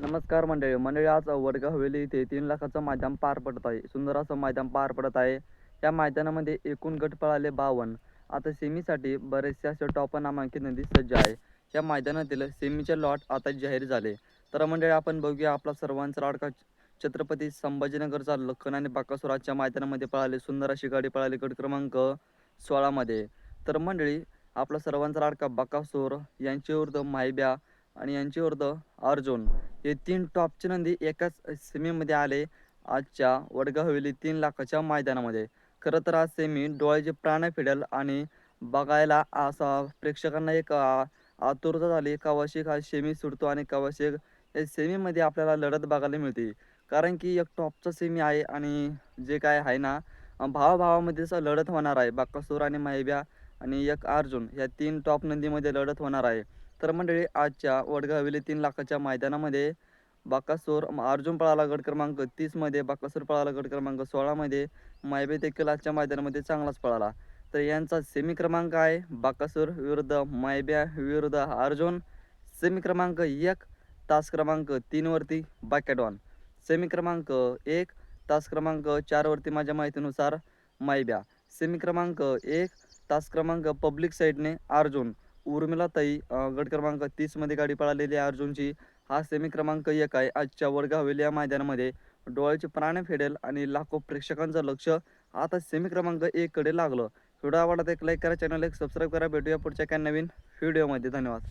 नमस्कार मंडळी मंडळी आज वडगाव हवेली इथे तीन लाखाचं मैदान पार पडत आहे. सुंदर असं मैदान पार पडत आहे. या मैदानामध्ये एकूण गट पळाले बावन्न. आता सेमीसाठी बरेचसे असे टॉप नामांकित नदी सज्ज आहे. या मैदानातील सेमीचे लॉट आता जाहीर झाले. तर मंडळी आपण बघूया आपला सर्वांचा लाडका छत्रपती संभाजीनगरचा लखन आणि बाकासूर मैदानामध्ये पळाले. सुंदर अशी गाडी पळाली गट क्रमांक सोळामध्ये. तर मंडळी आपला सर्वांचा लाडका बाकासूर यांची विरुद्ध मायब्या आणि यांची विरुद्ध अर्जुन. हे तीन टॉपचे नंदी एकाच सेमीमध्ये आले. आजच्या वडगाव हवेली तीन लाखाच्या मैदानामध्ये. खरं तर आज सेमी डोळ्याचे प्राण फिडेल आणि बघायला असा प्रेक्षकांना एक आतुरता झाली. कवाशिक हा सेमी सुटतो आणि कवाशिक या सेमीमध्ये आपल्याला लढत बघायला मिळते. कारण की एक टॉपचा सेमी आहे आणि जे काय आहे ना भावाभावामध्ये असं लढत होणार आहे. बाकासूर आणि माहिब्या आणि एक अर्जुन या तीन टॉप नंदीमध्ये लढत होणार आहे. तर मंडळी आजच्या वडगाव हवेली तीन लाखाच्या मैदानामध्ये बाकासूर अर्जुन पळाला गट क्रमांक तीसमध्ये बाकासूर पळाला गट क्रमांक सोळामध्ये मायबे देखील आजच्या मैदानामध्ये चांगलाच पळाला. तर यांचा सेमी क्रमांक आहे बाकासूर विरुद्ध मायब्या विरुद्ध अर्जुन. सेमी क्रमांक एक तास क्रमांक तीनवरती बाकॅडॉन. सेमी क्रमांक एक तास क्रमांक चारवरती माझ्या माहितीनुसार मायब्या सेमी क्रमांक एक तास क्रमांक पब्लिक साईडने अर्जुन. उर्मिलाताई ताई गट क्रमांक तीसमध्ये गाडी पळालेली आहे. अर्जुनची हा सेमी क्रमांक एक आहे. आजच्या वडगाव या मैदानामध्ये डोळ्याचे प्राण फेडेल आणि लाखो प्रेक्षकांचं लक्ष आता सेमी क्रमांक एक कडे लागलं. व्हिडिओ आवडला एक लाईक करा चॅनल एक सबस्क्राईब करा. भेटूया पुढच्या काय नवीन व्हिडिओमध्ये धन्यवाद.